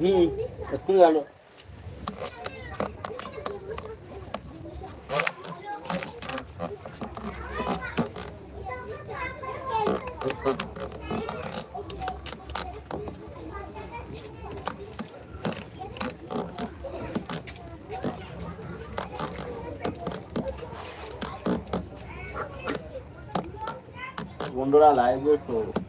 হুম একটু গেল বন্ধুরা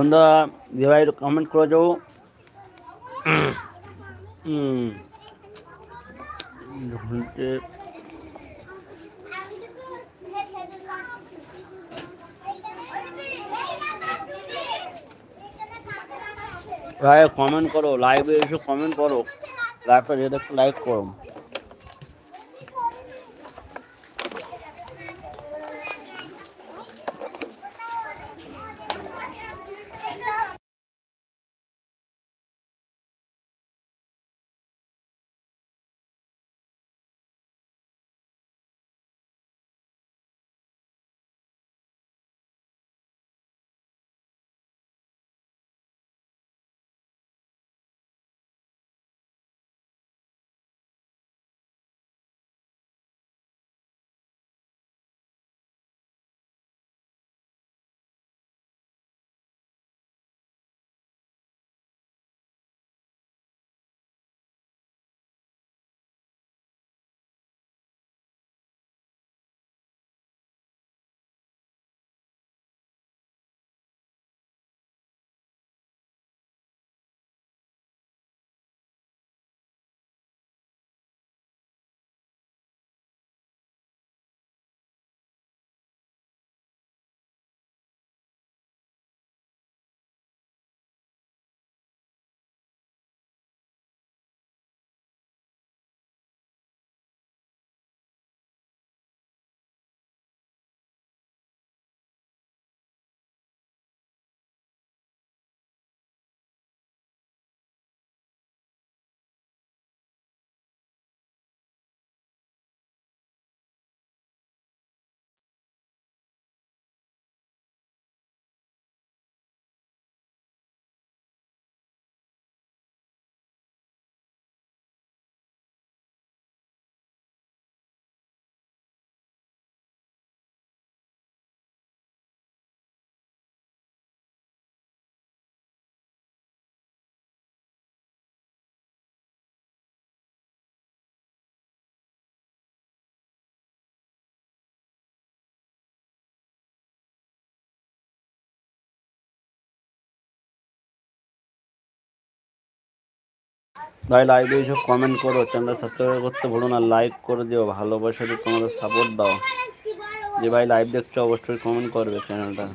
বন্ধুরা দিভাই কমেন্ট করে যাও ভাই কমেন্ট করো লাইভে এসে কমেন্ট করো লাইভটা যে দেখো লাইক করো ভাই লাইভে এসব কমেন্ট করো চ্যানেল সাবস্ক্রাইব করতে ভুলো না লাইক করে দিও, ভালোবাসা দিয়ে তোমাদের সাপোর্ট দাও। যে ভাই লাইভ দেখছ, অবশ্যই কমেন্ট করবে চ্যানেলটা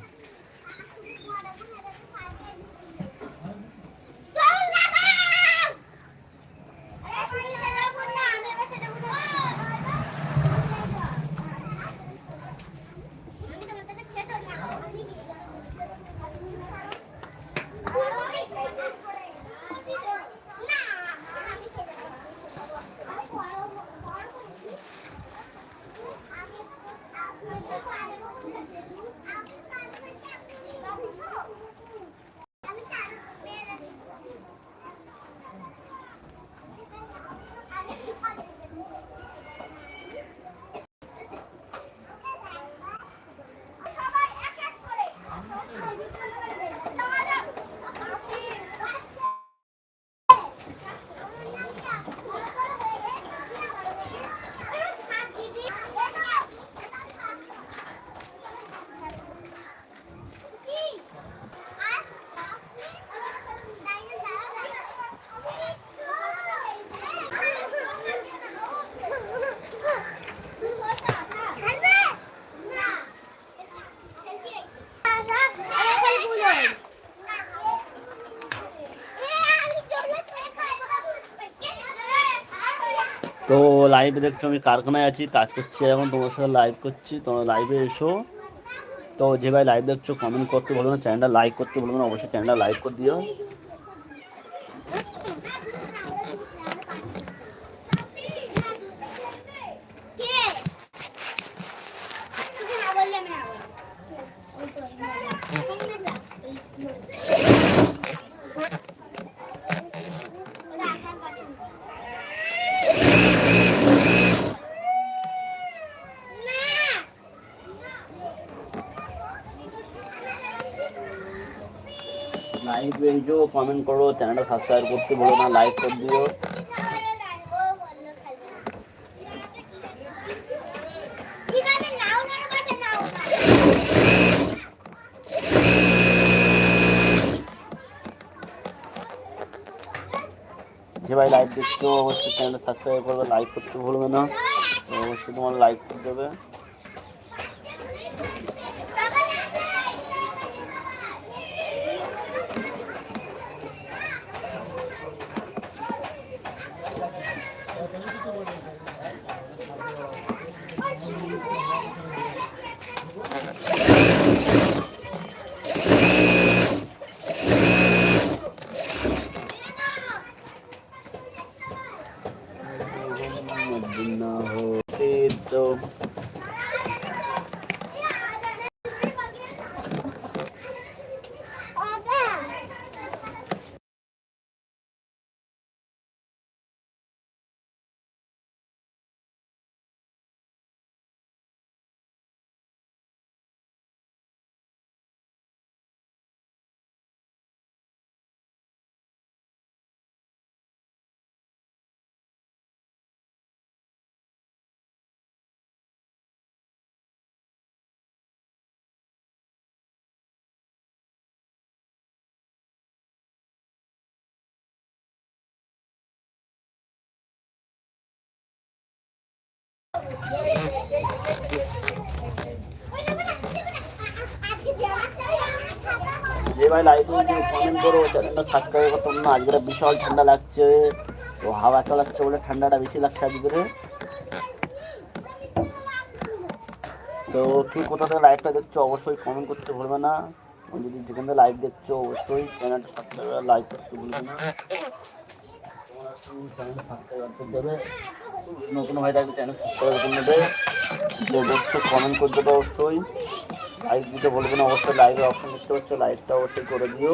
তো লাইভে দেখছ আমি কারখানায় আছি, কাজ করছি এখন তোমার সাথে লাইভ করছি। তোমরা লাইভে এসো। তো যে ভাই লাইভ দেখছ কমেন্ট করতে বলো না চ্যানেলটা লাইক করতে বলো না, অবশ্যই চ্যানেলটা লাইক করে দিও। লাইভে এসো কমেন্ট করো চ্যানেলটা সাবস্ক্রাইব করতে বলো না লাইক করে দিও। যে ভাই লাইভ দেখছ অবশ্যই চ্যানেলটা সাবস্ক্রাইব করবে লাইক করতে ভুলবে না। অবশ্যই তোমার লাইক করে দেবে। So যে ভাই লাইভ কমেন্ট করো না আজকে বিশাল ঠান্ডা লাগছে। তো হাওয়া চালাচ্ছে বলে ঠান্ডাটা বেশি লাগছে আজকে। তো কি কোথা থেকে লাইভটা দেখছ, অবশ্যই কমেন্ট করতে ভুলবে না। যদি যেখান থেকে লাইভ দেখছ, অবশ্যই চ্যানেলটা সাবস্ক্রাইব লাইক করতে ভুলবে না। নতুন হয়ে থাকলে চ্যানেল সাবস্ক্রাইব করে নেবে যে দেখছ কমেন্ট করে দেবে অবশ্যই লাইক দিতে বলবেন অবশ্যই অপশন দেখতে পাচ্ছ লাইকটা অবশ্যই করে দিও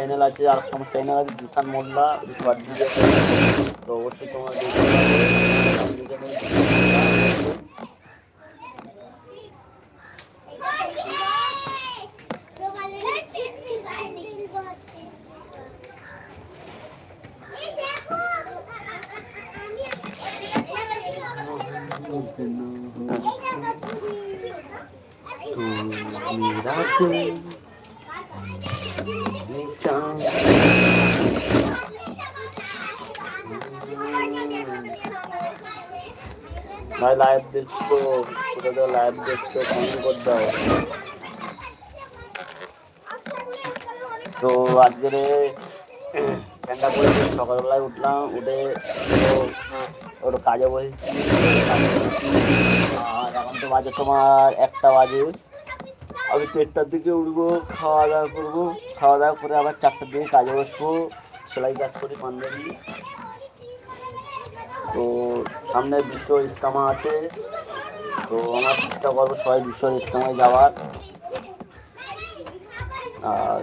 চ্যানেল আছে, আর আমার চ্যানেল আছে জিসান মোল্লা শর্ট ভিডিও তো অবশ্যই তোমার দেখতে পাবে। ভাই লাইভ দেখছ কোথা থেকে লাইভ দেখছ কমেন্ট করে দাও তো আজকের ঠান্ডা পড়েছে সকালবেলায় উঠলাম, উঠে তো ওর কাজে বসেছি। আর এখন তো বাজে তোমার একটা বাজে। আমি দেড়টার দিকে উঠবো, খাওয়া দাওয়া করব। খাওয়া দাওয়া করে আবার চারটার দিকে কাজে বসবো। সেলাই কাজ করি পাঞ্জাবি তো সামনে বিশ্ব ইস্তামা আছে। তো আমার চেষ্টা করব সবাই বিশ্ব ইস্তামায় যাওয়ার। আর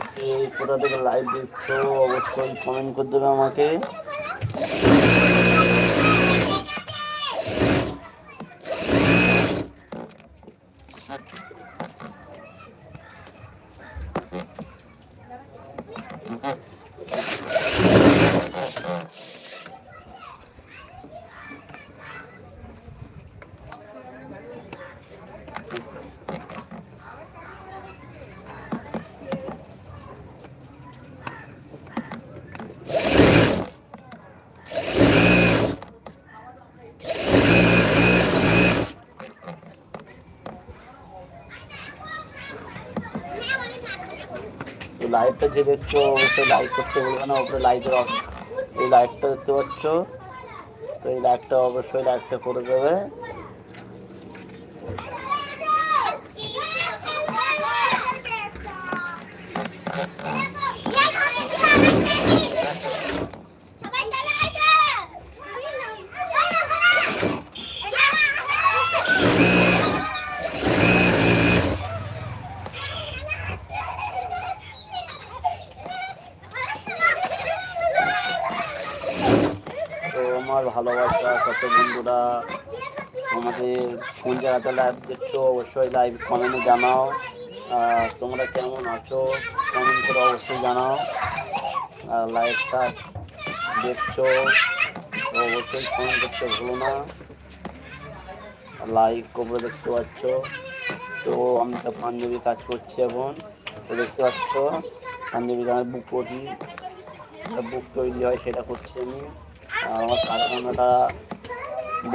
কোথা থেকে লাইভ দেখছ, অবশ্যই কমেন্ট করে দেবে আমাকে। লাইভটা যে দেখছ, অবশ্যই লাইক করতে বলবে না ওপরে লাইভের এই লাইভটা দেখতে পাচ্ছ? তো এই লাইভটা অবশ্যই লাইভটা করে দেবে। আমার ভালোবাসা কত বন্ধুরা, আমাদের কোন জায়গাতে লাইভ দেখছ, অবশ্যই লাইভ কমেন্টে জানাও। তোমরা কেমন আছো কমেন্ট করে অবশ্যই জানাও। আর লাইভটা দেখছ, অবশ্যই কমেন্ট করতে ভুলো না। লাইভ করে দেখতে পাচ্ছ। তো আমি তো পাঞ্জাবি কাজ করছি এখন, তো দেখতে পাচ্ছ পাঞ্জাবি গানের বুক করি। বুক তৈরি হয়, সেটা করছি আমি। আর আমার কারখানাটা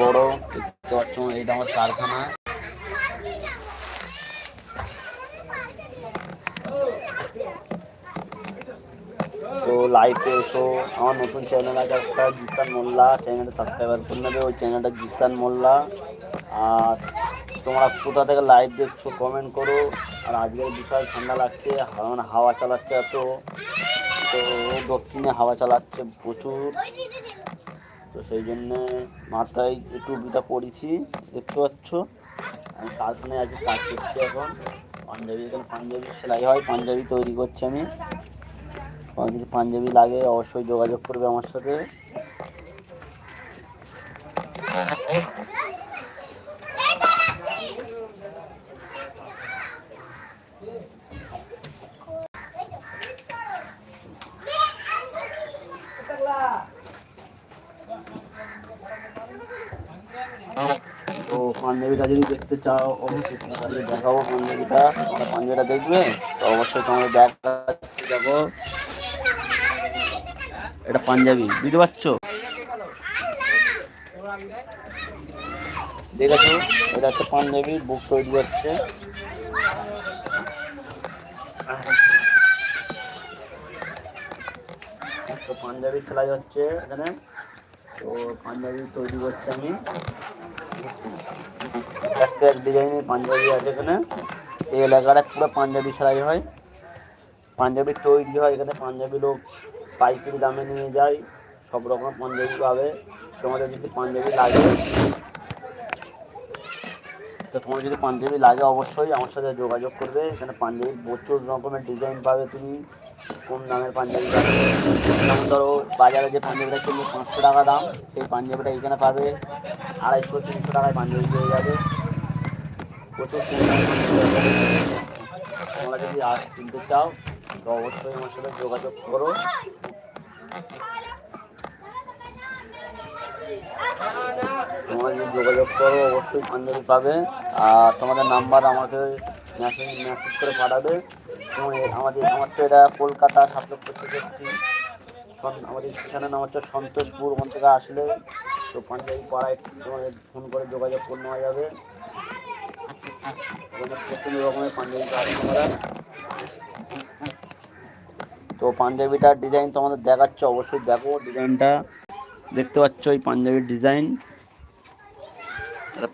বড়, দেখতে পাচ্ছ এইটা আমার কারখানা। তো লাইভে এসো। আমার নতুন চ্যানেল আছে একটা জিসান মোল্লা। চ্যানেলটা সাবস্ক্রাইবার করে নেবে। ওই চ্যানেলটা জিসান মোল্লা। আর তোমরা কোথা থেকে লাইভ দেখছ কমেন্ট করো। আর আজকের বিশাল ঠান্ডা লাগছে হাওয়া চালাচ্ছে এত। তো দক্ষিণে হাওয়া চালাচ্ছে প্রচুর। তো সেই জন্যে মাথায় টুপিটা পরেছি দেখতে পাচ্ছ? আমি কারখানায় আছি, কাজ করছি এখন। পাঞ্জাবি, এখানে পাঞ্জাবি সেলাই হয়, পাঞ্জাবি তৈরি করছি আমি। যদি পাঞ্জাবি লাগে, অবশ্যই যোগাযোগ করবে আমার সাথে তো পাঞ্জাবিটা যদি দেখতে চাও, অবশ্যই তোমাদের দেখাবো পাঞ্জাবিটা তোমরা পাঞ্জাবিটা দেখবে, তো অবশ্যই তোমাদের দেখো। এটা পাঞ্জাবি, বুঝতে পারছ? দেখেছ? এটা হচ্ছে পাঞ্জাবি, বুক তৈরি হচ্ছে। তো পাঞ্জাবি সেলাই হচ্ছে এখানে। তো পাঞ্জাবি তৈরি করছি আমি। একটা এক ডিজাইনের পাঞ্জাবি আছে এখানে। এই এলাকাটা পুরো পাঞ্জাবি সেলাই হয়। পাঞ্জাবি তৈরি হয়, এখানে পাঞ্জাবি লোক পাইকারি দামে নিয়ে যায়। সব রকম পাঞ্জাবি পাবে। তোমাদের যদি পাঞ্জাবি লাগে, তো তোমার যদি পাঞ্জাবি লাগে অবশ্যই আমার সাথে যোগাযোগ করবে। এখানে পাঞ্জাবি প্রচুর রকমের ডিজাইন পাবে তুমি। কোন দামের পাঞ্জাবি পাবে? যেমন ধরো, বাজারে যে পাঞ্জাবিটা কিনবে, পাঁচশো টাকা দাম, সেই পাঞ্জাবিটা এখানে পাবে। আড়াইশো, তিনশো টাকায় পাঞ্জাবি পেয়ে যাবে। তোমরা যদি আজ কিনতে চাও তো অবশ্যই আমার সাথে যোগাযোগ করো তোমরা যদি যোগাযোগ করো অবশ্যই পাঞ্জাবি পাবে আর তোমাদের নাম্বার আমাকে মেসেজ মেসেজ করে পাঠাবে আমাদের আমার তো এটা কলকাতা সাত ছেষট্টি আমাদের স্টেশনের নাম হচ্ছে সন্তোষপুর ওখান থেকে আসলে তো পাঞ্জাবি পাড়ায় তোমাদের ফোন করে যোগাযোগ করে নেওয়া যাবে তোমরা তো পাঞ্জাবিটার ডিজাইন তোমাদের দেখাচ্ছে, অবশ্যই দেখো ডিজাইনটা দেখতে পাচ্ছ এই পাঞ্জাবির ডিজাইন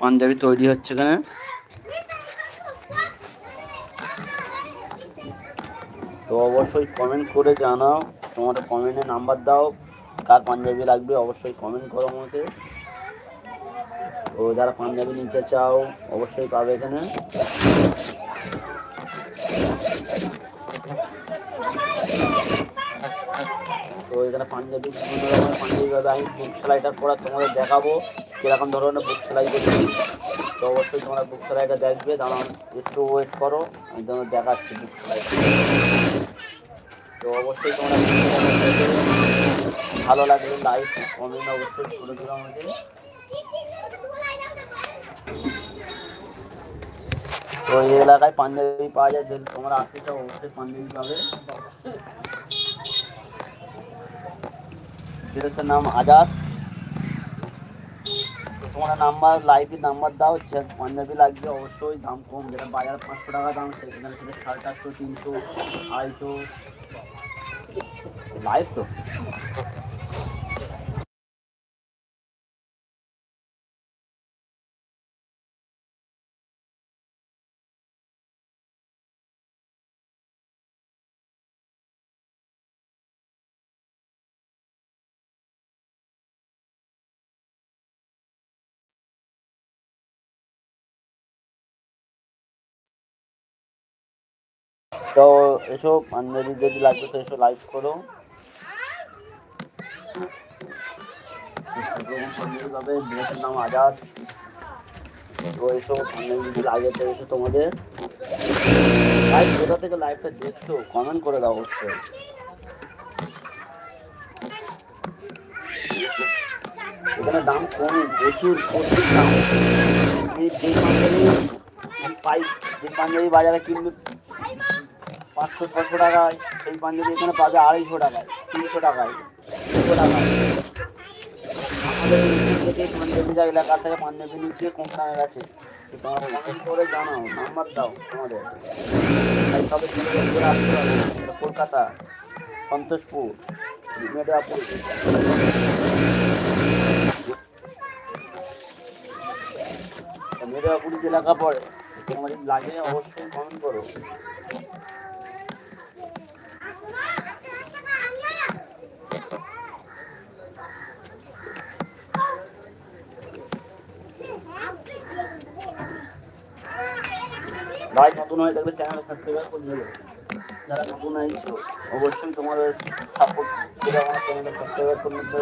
পাঞ্জাবি তৈরি হচ্ছে এখানে। তো অবশ্যই কমেন্ট করে জানাও, তোমাদের কমেন্টে নাম্বার দাও। কার পাঞ্জাবি লাগবে, অবশ্যই কমেন্ট করো আমাকে। তো যারা পাঞ্জাবি নিতে চাও, অবশ্যই পাবে এখানে। তো এখানে পাঞ্জাবি, বিভিন্ন রকমের পাঞ্জাবি পাবে। আমি বুক সেলাইটা করা তোমাদের দেখাবো কীরকম ধরনের বুক সেলাই করছি। তো অবশ্যই তোমরা বুক সেলাইটা দেখবে। দাঁড়ান একটু ওয়েট করো। আমি তোমাদের দেখাচ্ছি বুক সেলাই তো অবশ্যই তোমরা। ভালো লাগলে লাইক কমেন্ট অবশ্যই করে দিও আমাকে। তো এই এলাকায় পাঞ্জাবি পাওয়া যায় যদি তোমরা আসতে চাও অবশ্যই পাঞ্জাবি পাবে ড্রেসের নাম আজাদ তো তোমরা নাম্বার লাইভে নাম্বার দাও যে পাঞ্জাবি লাগবে অবশ্যই দাম কম যেটা বাজারে পাঁচশো টাকা দাম সেখানে থেকে সাড়ে চারশো তিনশো আড়াইশো লাইভ তো তো এসো পাঞ্জাবি যদি লাগবে তো এসো লাইভ করো। নাম আজাদ। তো এসো পাঞ্জাবি যদি লাগে তো এসো তোমাদের। লাইভ কোথা থেকে লাইভটা দেখছ? কমেন্ট করে দাও অবশ্যই। এখানে দাম কমে, প্রচুর প্রচুর দাম। যে পাঞ্জাবি পাই যে পাঞ্জাবি বাজারে কিনবে পাঁচশো ছশো টাকায় সেই পাঞ্জাবি এখানে পাবে আড়াইশো টাকায়, তিনশো টাকায় দুশো টাকায়। আমাদের থেকে পাঞ্জাবি যা এলাকা থেকে পাঞ্জাবি নিচ্ছে কম দামে গেছে তোমরা জানাও, নাম্বার দাও তোমাদের। কলকাতা, সন্তোষপুর মেদিয়াপুর যে এলাকা পড়ে তোমার লাগে অবশ্যই কমেন্ট করো। ভাই নতুন হয়ে থাকলে চ্যানেল সাবস্ক্রাইব করে দেবে যারা নতুন আইছো, অবশ্যই তোমাদের সাপোর্ট করে আমার চ্যানেলটা সাবস্ক্রাইব করে নিতে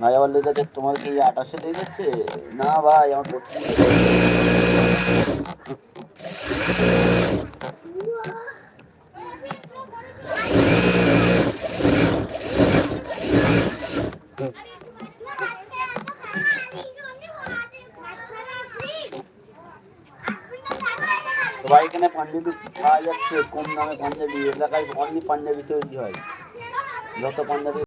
ভাই আবার লেগে তোমার কি আটাশে লেগে যাচ্ছে না ভাই, আমার এখানে পাঞ্জাবি পাওয়া যাচ্ছে কম দামে পাঞ্জাবি এলাকায় অনেক পাঞ্জাবি তৈরি হয়। যত পাঞ্জাবি